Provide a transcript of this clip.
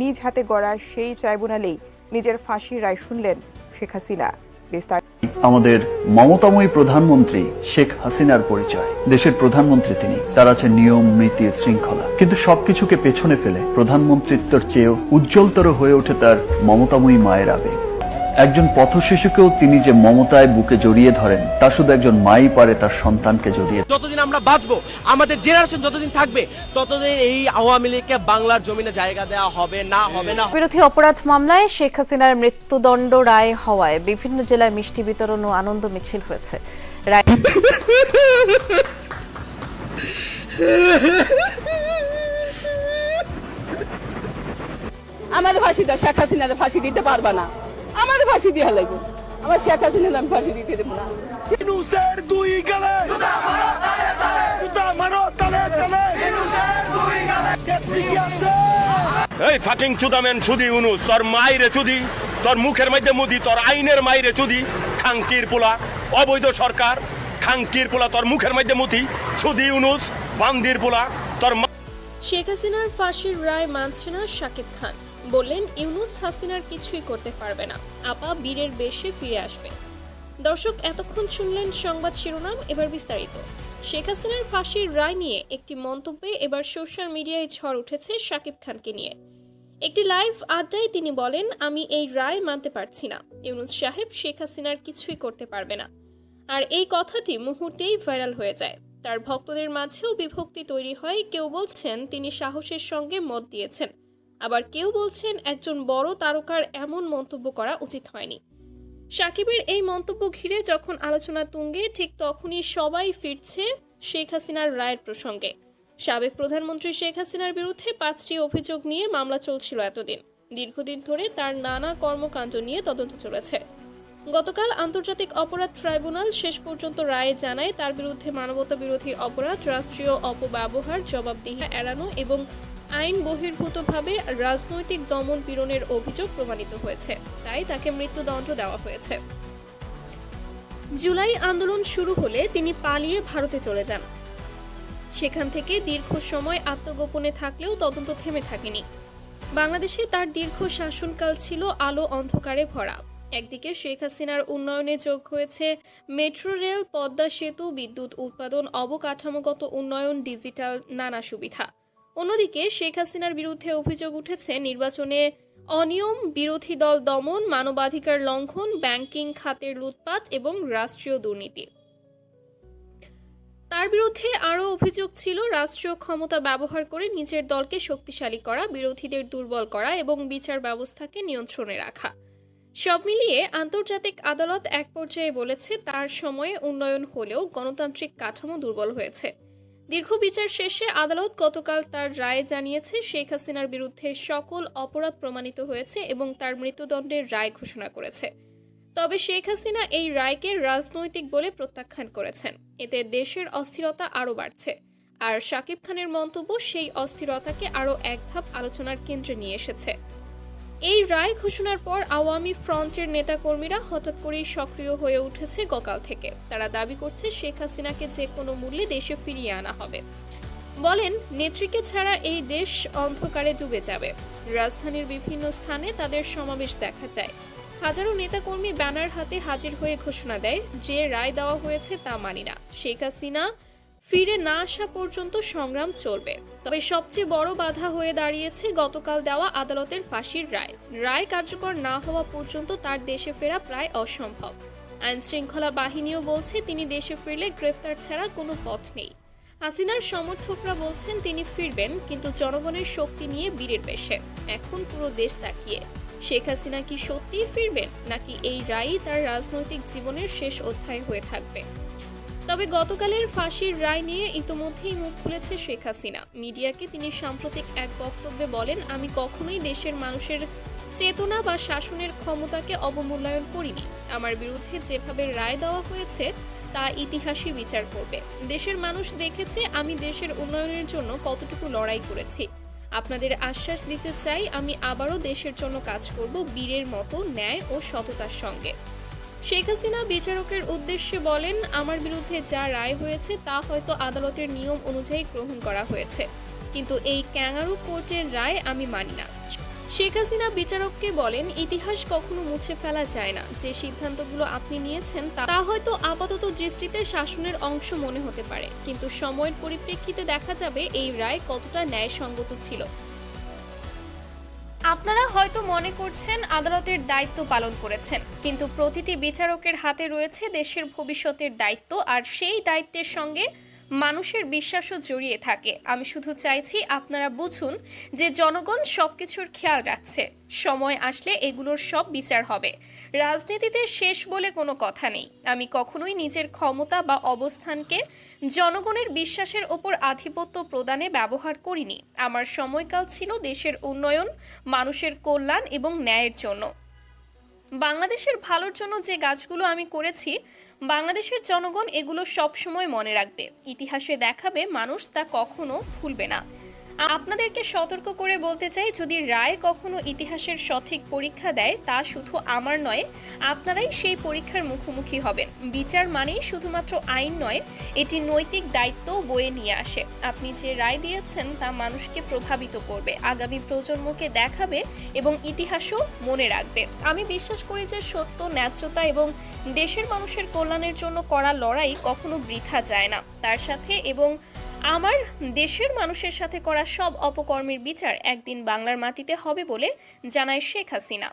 নিজ হাতে গড়া সেই ট্রাইব্যুনালেই নিজের ফাঁসির রায় শুনলেন শেখ হাসিনা। আমাদের মমতাময়ী প্রধানমন্ত্রী শেখ হাসিনার পরিচয়। দেশের প্রধানমন্ত্রী তিনি। তার আছে নিয়ম, নীতি, শৃঙ্খলা। কিন্তু সবকিছুকে পেছনে ফেলে প্রধানমন্ত্রিত্বর চেয়েও উজ্জ্বলতর হয়ে ওঠে তার মমতাময়ী মায়ের আবেগ। একজন পথশিশুকেও তিনি যে মমতায় বুকে জড়িয়ে ধরেন তা শুধু একজন মাই পারে তার সন্তানকে জড়িয়ে যতদিন আমরা বাঁচবো আমাদের জেনারেশন যতদিন থাকবে ততদিন এই আওয়ামী লীগকে বাংলার জমিনে জায়গা দেওয়া হবে না হবে না। বিরোধী অপরাধ মামলায় শেখ হাসিনার মৃত্যুদণ্ড রায় হওয়ায় বিভিন্ন জেলায় মিষ্টি বিতরণ ও আনন্দ মিছিল হয়েছে। রায় আমাদের ফাঁসি দাও শেখ হাসিনার ফাঁসি দিতে পারবা না। আমাদের ফাঁসি দিয়ে লাগবে। আমার শেখ হাসিনার আমি ফাঁসি দিতে দেবো না। দুই গেলে। জুতা মারো তালে তালে জুতা মারো তালে তালে ইনুসের দুই গেলে। ঠিক আছে এই ফাকিং চুদামেন সুদি উনুস তোর মাইরে চুদি তোর মুখের মধ্যে মুদি তোর আইনের মাইরে চুদি খাঙ্কির পোলা অবৈধ সরকার খাঙ্কির পোলা তোর মুখের মধ্যে মুতি সুদি উনুস বান্দির পোলা তোর মা- শেখ হাসিনার ফাঁসির রায় মানছে না শাকিব খান। বললেন, ইউনুস হাসিনার কিছুই করতে পারবে না। আপা বীরের বেশে ফিরে আসবে দর্শক, এতক্ষণ শুনলেন সংবাদ শিরোনাম, এবার বিস্তারিত। শেখ হাসিনার ফাঁসির রায় নিয়ে একটি মন্তব্যে এবার সোশ্যাল মিডিয়ায় ঝড় উঠেছে শাকিব খানকে নিয়ে। একটি লাইভ আড্ডায় তিনি বলেন, আমি এই রায় মানতে পারছি না। ইউনুস সাহেব শেখ হাসিনার কিছুই করতে পারবে না। আর এই কথাটি মুহূর্তেই ভাইরাল হয়ে যায়। তার ভক্তদের মাঝেও বিভক্তি তৈরি হয়। কেউ বলছেন, তিনি সাহসের সঙ্গে মত দিয়েছেন। আবার কেউ বলছেন একজন বড় তারকার এমন মন্তব্য করা উচিত হয়নি। সাকিবের এই মন্তব্য ঘিরে যখন আলোচনা তুঙ্গে, ঠিক তখনই সবাই ফিরছে শেখ হাসিনার রায়ের প্রসঙ্গে। সাবেক প্রধানমন্ত্রী শেখ হাসিনার বিরুদ্ধে পাঁচটি অভিযোগ নিয়ে মামলা চলছিল এতদিন। দীর্ঘদিন ধরে তার নানা কর্মকাণ্ড নিয়ে তদন্ত চলেছে। গতকাল আন্তর্জাতিক অপরাধ ট্রাইব্যুনাল শেষ পর্যন্ত রায়ে জানায়, তার বিরুদ্ধে মানবতা বিরোধী অপরাধ, রাষ্ট্রীয় অপব্যবহার জবাবদিহি এড়ানো এবং আইন বহির্ভূতভাবে রাজনৈতিক দমন পীড়নের অভিযোগ প্রমাণিত হয়েছে। তাই তাকে মৃত্যুদণ্ড দেওয়া হয়েছে। জুলাই আন্দোলন শুরু হলে তিনি পালিয়ে ভারতে চলে যান। সেখান থেকে দীর্ঘ সময় আত্মগোপনে থাকলেও তদন্ত থেমে থাকেনি। বাংলাদেশে তার দীর্ঘ শাসনকাল ছিল আলো অন্ধকারে ভরা। একদিকে শেখ হাসিনার উন্নয়নে যোগ হয়েছে মেট্রো রেল, পদ্মা সেতু, বিদ্যুৎ উৎপাদন, অবকাঠামোগত উন্নয়ন, ডিজিটাল, নানা সুবিধা। অন্যদিকে শেখ হাসিনার বিরুদ্ধে অভিযোগ উঠেছে নির্বাচনে অনিয়ম, বিরোধী দল দমন, মানবাধিকার লঙ্ঘন, ব্যাংকিং খাতের লুটপাট এবং রাষ্ট্রীয় দুর্নীতি। তার বিরুদ্ধে আরও অভিযোগ ছিল রাষ্ট্রীয় ক্ষমতা ব্যবহার করে নিজের দলকে শক্তিশালী করা, বিরোধীদের দুর্বল করা এবং বিচার ব্যবস্থাকে নিয়ন্ত্রণে রাখা। সব মিলিয়ে আন্তর্জাতিক আদালত এক পর্যায়ে বলেছে তার সময়ে উন্নয়ন হলেও গণতান্ত্রিক কাঠামো দুর্বল হয়েছে। দীর্ঘ বিচার শেষে আদালত গতকাল তার রায় জানিয়েছে, শেখ হাসিনার বিরুদ্ধে সকল অপরাধ প্রমাণিত হয়েছে এবং তার মৃত্যুদণ্ডের রায় ঘোষণা করেছে। তবে শেখ হাসিনা এই রায়কে রাজনৈতিক বলে প্রত্যাখ্যান করেছেন। এতে দেশের অস্থিরতা আরও বাড়ছে। আর শাকিব খানের মন্তব্য, সেই অস্থিরতাকে আরও এক ধাপ আলোচনার কেন্দ্রে নিয়ে এসেছে। এই রায় ঘোষণার পর আওয়ামী ফ্রন্টের নেতাকর্মীরা হঠাৎ করেই সক্রিয় হয়ে উঠেছে গকাল থেকে। তারা দাবি করছে শেখ হাসিনাকে যে কোনো মূল্যে দেশে ফিরিয়ে আনা হবে। বলেন, নেত্রীকে ছাড়া এই দেশ অন্ধকারে ডুবে যাবে। রাজধানীর বিভিন্ন স্থানে তাদের সমাবেশ দেখা যায়। হাজারো নেতাকর্মী ব্যানার হাতে হাজির হয়ে ঘোষণা দেয় যে রায় দেওয়া হয়েছে তা মানি না। শেখ হাসিনা ফিরে না আসা পর্যন্ত সংগ্রাম চলবে। তবে সবচেয়ে বড় বাধা হয়ে দাঁড়িয়েছে গতকাল দেওয়া আদালতের ফাঁসির রায়। রায় কার্যকর না হওয়া পর্যন্ত তার দেশে ফেরা প্রায় অসম্ভব। আইন শৃঙ্খলা বাহিনীও বলছে তিনি দেশে ফিরলে গ্রেফতার ছাড়া কোনো পথ নেই। হাসিনার সমর্থকরা বলছেন তিনি ফিরবেন, কিন্তু জনগণের শক্তি নিয়ে বীরের বেশে। এখন পুরো দেশ তাকিয়ে। শেখ হাসিনা কি সত্যিই ফিরবেন, নাকি এই রায়ই তার রাজনৈতিক জীবনের শেষ অধ্যায় হয়ে থাকবে? তবে গতকালের ফাঁসির রায় নিয়ে ইতোমধ্যেই মুখ খুলেছে শেখ হাসিনা। মিডিয়াকে তিনি সাম্প্রতিক এক বক্তব্যে বলেন, আমি কখনোই দেশের মানুষের চেতনা বা শাসনের ক্ষমতাকে অবমূল্যায়ন করিনি। আমার বিরুদ্ধে যেভাবে রায় দেওয়া হয়েছে, তা ইতিহাসই বিচার করবে। দেশের মানুষ দেখেছে আমি দেশের উন্নয়নের জন্য কতটুকু লড়াই করেছি। আপনাদের আশ্বাস দিতে চাই, আমি আবারও দেশের জন্য কাজ করব বীরের মতো ন্যায় ও সততার সঙ্গে। শেখ হাসিনা বিচারকের উদ্দেশ্যে বলেন, আমার বিরুদ্ধে যা রায় হয়েছে তা হয়তো আদালতের নিয়ম অনুযায়ী গ্রহণ করা হয়েছে। কিন্তু এই ক্যাঙ্গারু কোর্টের রায় আমি মানি না। শেখ হাসিনা বিচারককে বলেন, ইতিহাস কখনো মুছে ফেলা যায় না। যে সিদ্ধান্তগুলো আপনি নিয়েছেন, তা- হয়তো আপাতত দৃষ্টিতে শাসনের অংশ মনে হতে পারে। কিন্তু সময়ের পরিপ্রেক্ষিতে দেখা যাবে, এই রায় কতটা ন্যায়সঙ্গত ছিল। আপনারা হয়তো মনে করছেন আদালতের দায়িত্ব পালন করেছেন, কিন্তু প্রতিটি বিচারকের হাতে রয়েছে দেশের ভবিষ্যতের দায়িত্ব, আর সেই দায়িত্বের সঙ্গে মানুষের বিশ্বাসও জড়িয়ে থাকে। আমি শুধু চাইছি আপনারা বুঝুন যে জনগণ সবকিছুর খেয়াল রাখছে। সময় আসলে এগুলোর সব বিচার হবে। রাজনীতিতে শেষ বলে কোনো কথা নেই। আমি কখনোই নিজের ক্ষমতা বা অবস্থানকে জনগণের বিশ্বাসের ওপর আধিপত্য প্রদানে ব্যবহার করিনি। আমার সময়কাল ছিল দেশের উন্নয়ন, মানুষের কল্যাণ এবং ন্যায়ের জন্য। বাংলাদেশের ভালোর জন্য যে গাছগুলো আমি করেছি, বাংলাদেশের জনগণ এগুলো সবসময় মনে রাখবে। ইতিহাসে দেখাবে মানুষ তা কখনো ভুলবে না। আপনাদেরকে সতর্ক করে বলতে চাই, যদি রায় কখনো ইতিহাসের সঠিক পরীক্ষা দেয়, তা শুধু আমার নয়, আপনারাই সেই পরীক্ষার মুখোমুখি হবেন। বিচার মানেই শুধুমাত্র আইন নয়, এটি নৈতিক দায়িত্ব বয়ে নিয়ে আসে। আপনি যে রায় দিয়েছেন, তা মানুষকে প্রভাবিত করবে, আগামী প্রজন্মকে দেখাবে এবং ইতিহাসও মনে রাখবে। আমি বিশ্বাস করি যে সত্য, ন্যায্যতা এবং দেশের মানুষের কল্যাণের জন্য করা লড়াই কখনো বৃথা যায় না। তার সাথে এবং আমার দেশের মানুষের সাথে করা সব অপকর্মের বিচার একদিন বাংলার মাটিতে হবে বলে জানায় শেখ হাসিনা।